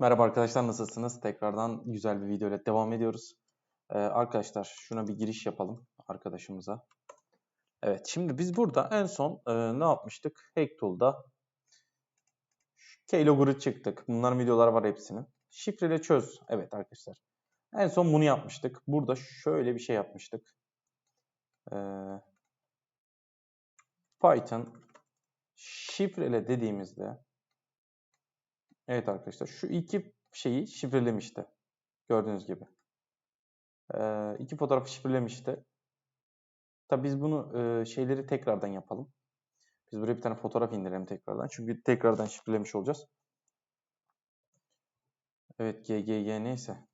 Merhaba arkadaşlar nasılsınız? Tekrardan güzel bir video ile devam ediyoruz. Ee, arkadaşlar şuna bir giriş yapalım arkadaşımıza. Evet şimdi biz burada en son e, ne yapmıştık? Hacktool'da keylogger'ı çıktık. Bunların videoları var hepsinin. Şifreli çöz. Evet arkadaşlar. En son bunu yapmıştık. Burada şöyle bir şey yapmıştık. Ee, Python şifrele dediğimizde Evet arkadaşlar şu iki şeyi şifrelemişti. Gördüğünüz gibi. Ee, iki fotoğrafı şifrelemişti. Tabi biz bunu e, şeyleri tekrardan yapalım. Biz buraya bir tane fotoğraf indirelim tekrardan. Çünkü tekrardan şifrelemiş olacağız. Evet GGG neyse.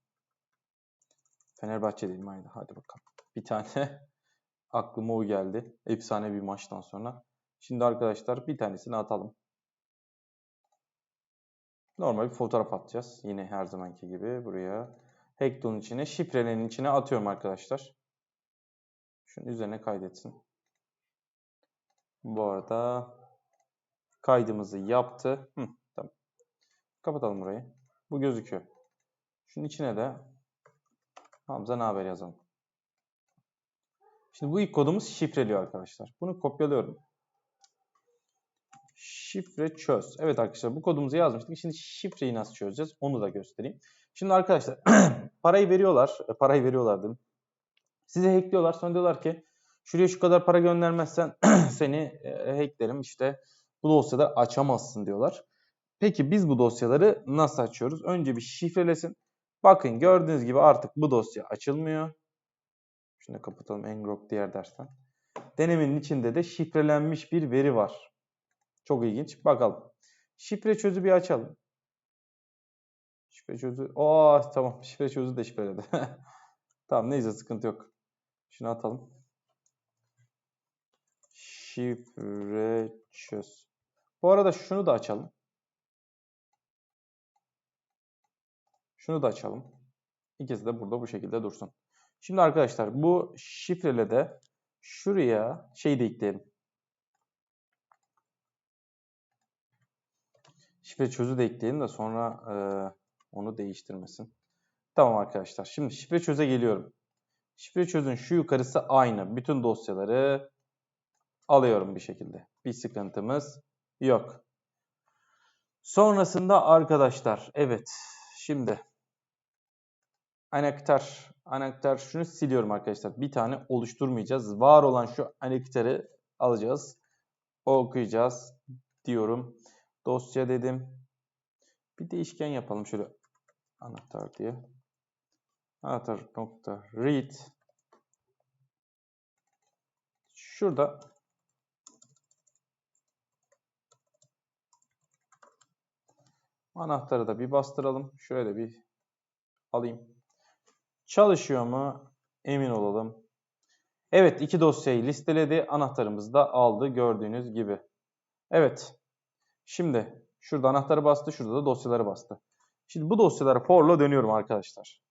Fenerbahçe dedim haydi. Hadi bakalım. Bir tane aklıma o geldi. Efsane bir maçtan sonra. Şimdi arkadaşlar bir tanesini atalım. Normal bir fotoğraf atacağız. Yine her zamanki gibi buraya. Hekton'un içine, şifrelerin içine atıyorum arkadaşlar. Şunun üzerine kaydetsin. Bu arada kaydımızı yaptı. Hı, tamam. Kapatalım burayı. Bu gözüküyor. Şunun içine de Hamza ne haber yazalım. Şimdi bu ilk kodumuz şifreliyor arkadaşlar. Bunu kopyalıyorum. Şifre çöz. Evet arkadaşlar bu kodumuzu yazmıştık. Şimdi şifreyi nasıl çözeceğiz onu da göstereyim. Şimdi arkadaşlar parayı veriyorlar. E, parayı veriyorlar dedim. Size hackliyorlar. Sonra diyorlar ki şuraya şu kadar para göndermezsen seni e, hacklerim işte bu dosyaları açamazsın diyorlar. Peki biz bu dosyaları nasıl açıyoruz? Önce bir şifrelesin. Bakın gördüğünüz gibi artık bu dosya açılmıyor. Şunu kapatalım ngrok diğer dersten. Denemenin içinde de şifrelenmiş bir veri var. Çok ilginç. Bakalım. Şifre çözü bir açalım. Şifre çözü. Oo tamam. Şifre çözü de şifreledi. tamam neyse sıkıntı yok. Şunu atalım. Şifre çöz. Bu arada şunu da açalım. Şunu da açalım. İkisi de burada bu şekilde dursun. Şimdi arkadaşlar bu şifrele de şuraya şey de ekleyelim. Şifre çözü de ekleyelim de sonra e, onu değiştirmesin. Tamam arkadaşlar. Şimdi şifre çöze geliyorum. Şifre çözün şu yukarısı aynı. Bütün dosyaları alıyorum bir şekilde. Bir sıkıntımız yok. Sonrasında arkadaşlar evet şimdi anahtar anahtar şunu siliyorum arkadaşlar. Bir tane oluşturmayacağız. Var olan şu anahtarı alacağız. Okuyacağız diyorum. Dosya dedim. Bir değişken yapalım şöyle anahtar diye. Anahtar nokta read. Şurada anahtarı da bir bastıralım. Şöyle bir alayım. Çalışıyor mu? Emin olalım. Evet iki dosyayı listeledi. Anahtarımızı da aldı gördüğünüz gibi. Evet. Şimdi şurada anahtarı bastı, şurada da dosyaları bastı. Şimdi bu dosyaları for'la dönüyorum arkadaşlar.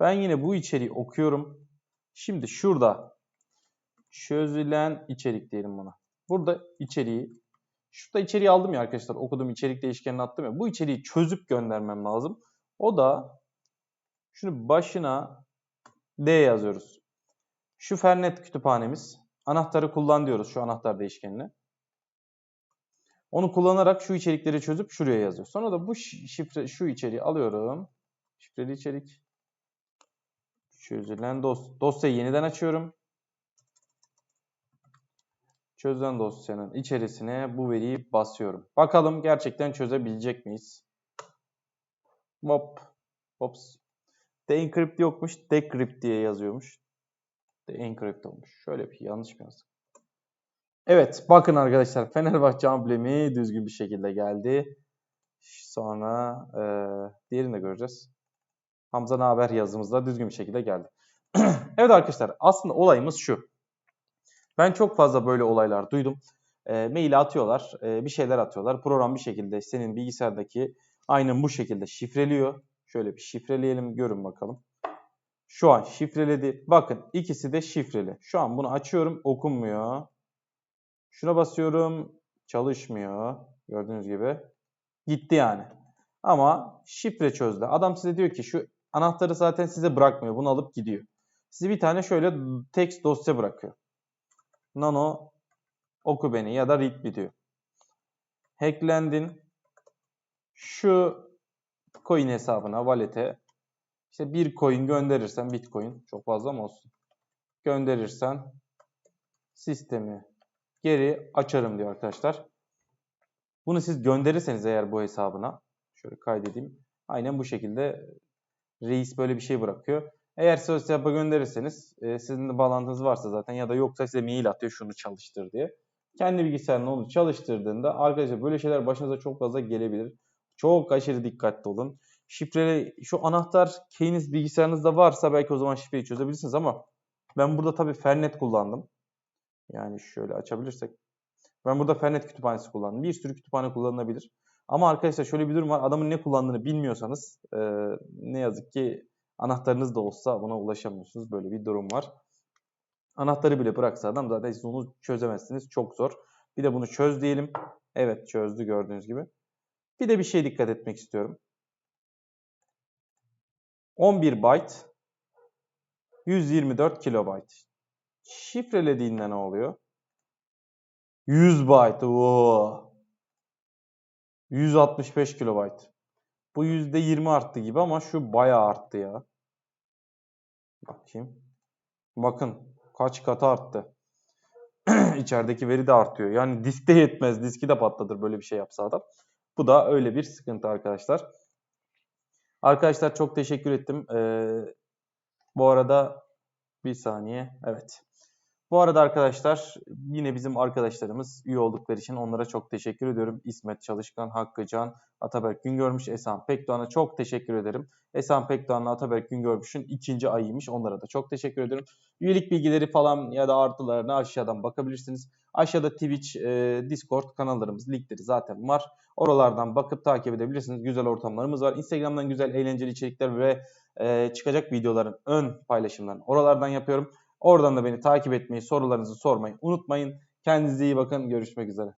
Ben yine bu içeriği okuyorum. Şimdi şurada çözülen içerik diyelim buna. Burada içeriği şurada içeriği aldım ya arkadaşlar. Okuduğum içerik değişkenini attım ya. Bu içeriği çözüp göndermem lazım. O da şunu başına D yazıyoruz. Şu Fernet kütüphanemiz. Anahtarı kullan diyoruz şu anahtar değişkenine. Onu kullanarak şu içerikleri çözüp şuraya yazıyor. Sonra da bu şifre şu içeriği alıyorum. Şifreli içerik. Çözülen dos dosyayı yeniden açıyorum. Çözülen dosyanın içerisine bu veriyi basıyorum. Bakalım gerçekten çözebilecek miyiz? Hop. Hops. Decrypt yokmuş. Decrypt diye yazıyormuş. Decrypt olmuş. Şöyle bir yanlış mı yazdık? Evet bakın arkadaşlar Fenerbahçe amblemi düzgün bir şekilde geldi. Sonra e, diğerini de göreceğiz. Hamza haber yazımızda düzgün bir şekilde geldi. evet arkadaşlar aslında olayımız şu. Ben çok fazla böyle olaylar duydum. E, mail atıyorlar, e, bir şeyler atıyorlar. Program bir şekilde senin bilgisayardaki aynen bu şekilde şifreliyor. Şöyle bir şifreleyelim görün bakalım. Şu an şifreledi. Bakın ikisi de şifreli. Şu an bunu açıyorum okunmuyor. Şuna basıyorum. Çalışmıyor. Gördüğünüz gibi. Gitti yani. Ama şifre çözdü. Adam size diyor ki şu anahtarı zaten size bırakmıyor. Bunu alıp gidiyor. Size bir tane şöyle text dosya bırakıyor. Nano oku beni ya da read me diyor. Hacklendin. Şu coin hesabına, wallet'e işte bir coin gönderirsen bitcoin çok fazla mı olsun? Gönderirsen sistemi geri açarım diyor arkadaşlar. Bunu siz gönderirseniz eğer bu hesabına şöyle kaydedeyim. Aynen bu şekilde reis böyle bir şey bırakıyor. Eğer siz hesaba gönderirseniz e, sizin de bağlantınız varsa zaten ya da yoksa size mail atıyor şunu çalıştır diye. Kendi bilgisayarını onu çalıştırdığında arkadaşlar böyle şeyler başınıza çok fazla gelebilir. Çok aşırı dikkatli olun. Şifreli şu anahtar keyiniz bilgisayarınızda varsa belki o zaman şifreyi çözebilirsiniz ama ben burada tabii Fernet kullandım. Yani şöyle açabilirsek. Ben burada Fernet kütüphanesi kullandım. Bir sürü kütüphane kullanılabilir. Ama arkadaşlar şöyle bir durum var. Adamın ne kullandığını bilmiyorsanız e, ne yazık ki anahtarınız da olsa buna ulaşamıyorsunuz. Böyle bir durum var. Anahtarı bile bıraksa adam zaten siz onu çözemezsiniz. Çok zor. Bir de bunu çöz diyelim. Evet çözdü gördüğünüz gibi. Bir de bir şey dikkat etmek istiyorum. 11 byte 124 kilobayt. Şifrelediğinde ne oluyor? 100 byte. Oo. 165 kilobayt. Bu %20 arttı gibi ama şu bayağı arttı ya. Bakayım. Bakın kaç katı arttı. İçerideki veri de artıyor. Yani diskte yetmez. Diski de patlatır böyle bir şey yapsa adam. Bu da öyle bir sıkıntı arkadaşlar. Arkadaşlar çok teşekkür ettim. Ee, bu arada bir saniye. Evet. Bu arada arkadaşlar yine bizim arkadaşlarımız üye oldukları için onlara çok teşekkür ediyorum. İsmet Çalışkan, Hakkı Can, Ataberk Güngörmüş, Esan Pekdoğan'a çok teşekkür ederim. Esan Pekdoğan'la Ataberk Güngörmüş'ün ikinci ayıymış. Onlara da çok teşekkür ederim. Üyelik bilgileri falan ya da artılarına aşağıdan bakabilirsiniz. Aşağıda Twitch, e, Discord kanallarımız, linkleri zaten var. Oralardan bakıp takip edebilirsiniz. Güzel ortamlarımız var. Instagram'dan güzel eğlenceli içerikler ve e, çıkacak videoların ön paylaşımlarını oralardan yapıyorum. Oradan da beni takip etmeyi, sorularınızı sormayı unutmayın. Kendinize iyi bakın. Görüşmek üzere.